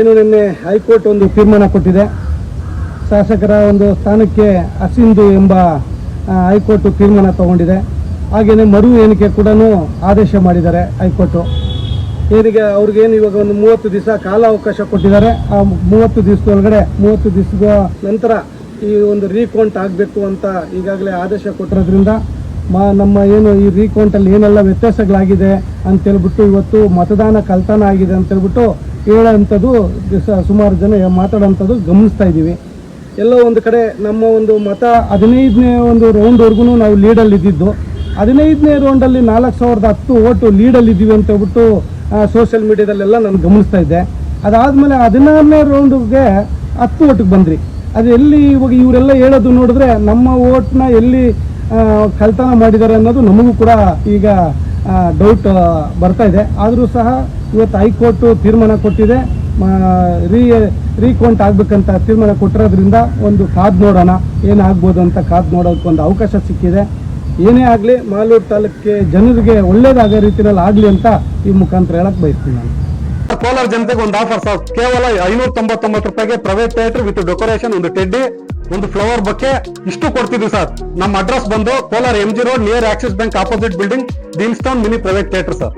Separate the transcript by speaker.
Speaker 1: ಏನು ನಿನ್ನೆ ಹೈಕೋರ್ಟ್ ಒಂದು ತೀರ್ಮಾನ ಕೊಟ್ಟಿದೆ. ಶಾಸಕರ ಒಂದು ಸ್ಥಾನಕ್ಕೆ ಅಸಿಂಧು ಎಂಬ ಹೈಕೋರ್ಟ್ ತೀರ್ಮಾನ ತಗೊಂಡಿದೆ. ಹಾಗೆಯೇ ಮರು ಎಣಿಕೆ ಕೂಡ ಆದೇಶ ಮಾಡಿದ್ದಾರೆ ಹೈಕೋರ್ಟು. ಏನಿಗೆ ಅವ್ರಿಗೇನು ಇವಾಗ ಒಂದು ಮೂವತ್ತು ದಿವಸ ಕಾಲಾವಕಾಶ ಕೊಟ್ಟಿದ್ದಾರೆ. ಆ ಮೂವತ್ತು ದಿವಸದೊಳಗಡೆ ಮೂವತ್ತು ದಿವಸದ ನಂತರ ಈ ಒಂದು ರೀಕೌಂಟ್ ಆಗಬೇಕು ಅಂತ ಈಗಾಗಲೇ ಆದೇಶ ಕೊಟ್ಟಿರೋದ್ರಿಂದ ಮಾ, ನಮ್ಮ ಏನು ಈ ರೀಕೌಂಟಲ್ಲಿ ಏನೆಲ್ಲ ವ್ಯತ್ಯಾಸಗಳಾಗಿದೆ ಅಂತೇಳ್ಬಿಟ್ಟು ಇವತ್ತು ಮತದಾನ ಕಲ್ತಾನ ಆಗಿದೆ ಅಂತೇಳ್ಬಿಟ್ಟು ಹೇಳೋಂಥದ್ದು ಸುಮಾರು ಜನ ಮಾತಾಡೋಂಥದ್ದು ಗಮನಿಸ್ತಾ ಇದ್ದೀವಿ. ಎಲ್ಲೋ ಒಂದು ಕಡೆ ನಮ್ಮ ಒಂದು ಮತ ಹದಿನೈದನೇ ಒಂದು ರೌಂಡ್ವರೆಗೂ ನಾವು ಲೀಡಲ್ಲಿ ಇದ್ದಿದ್ದು. ಹದಿನೈದನೇ ರೌಂಡಲ್ಲಿ ನಾಲ್ಕು ಸಾವಿರದ ಹತ್ತು ಓಟು ಲೀಡಲ್ಲಿದ್ದೀವಿ ಅಂತ ಹೇಳ್ಬಿಟ್ಟು ಸೋಷಿಯಲ್ ಮೀಡಿಯಾದಲ್ಲೆಲ್ಲ ನಾನು ಗಮನಿಸ್ತಾ ಇದ್ದೆ. ಅದಾದಮೇಲೆ ಹದಿನಾರನೇ ರೌಂಡ್ಗೆ ಹತ್ತು ಓಟಿಗೆ ಬಂದ್ರಿ. ಅದು ಎಲ್ಲಿ ಇವಾಗ ಇವರೆಲ್ಲ ಹೇಳೋದು ನೋಡಿದ್ರೆ ನಮ್ಮ ಓಟ್ನ ಎಲ್ಲಿ ಕಳ್ತನ ಮಾಡಿದ್ದಾರೆ ಅನ್ನೋದು ನಮಗೂ ಕೂಡ ಈಗ ಡೌಟ್ ಬರ್ತಾ ಇದೆ. ಆದರೂ ಸಹ ಇವತ್ತು ಹೈಕೋರ್ಟು ತೀರ್ಮಾನ ಕೊಟ್ಟಿದೆ. ರೀ, ರೀಕೌಂಟ್ ಆಗಬೇಕಂತ ತೀರ್ಮಾನ ಕೊಟ್ಟಿರೋದ್ರಿಂದ ಒಂದು ಕಾದ್ ನೋಡೋಣ. ಏನಾಗ್ಬೋದು ಅಂತ ಕಾದ್ ನೋಡೋಕೆ ಒಂದು ಅವಕಾಶ ಸಿಕ್ಕಿದೆ. ಏನೇ ಆಗಲಿ ಮಾಲೂರು ತಾಲೂಕಿಗೆ ಜನರಿಗೆ ಒಳ್ಳೇದಾಗೋ ರೀತಿಯಲ್ಲಿ ಆಗಲಿ ಅಂತ ಈ ಮುಖಾಂತರ ಹೇಳಕ್ ಬಯಸ್ತೀನಿ ನಾನು.
Speaker 2: ಕೋಲಾರ ಜನತೆಗೆ ಒಂದು ಆಫರ್ ಸರ್. ಕೇವಲ ಐನೂರ ತೊಂಬತ್ತೊಂಬತ್ತು ರೂಪಾಯಿಗೆ ಪ್ರೈವೇಟ್ ಥಿಯೇಟರ್ ವಿತ್ ಡೆಕೋರೇಷನ್ ಒಂದು ಟೆಡ್ಡಿ ಒಂದು ಫ್ಲವರ್ ಬಕ್ಕೆ ಇಷ್ಟು ಕೊಡ್ತಿದ್ವಿ ಸರ್ ನಮ್ಮ ಅಡ್ರೆಸ್ ಬಂದು Kolar M G road near Axis Bank opposite building town mini private theatre sir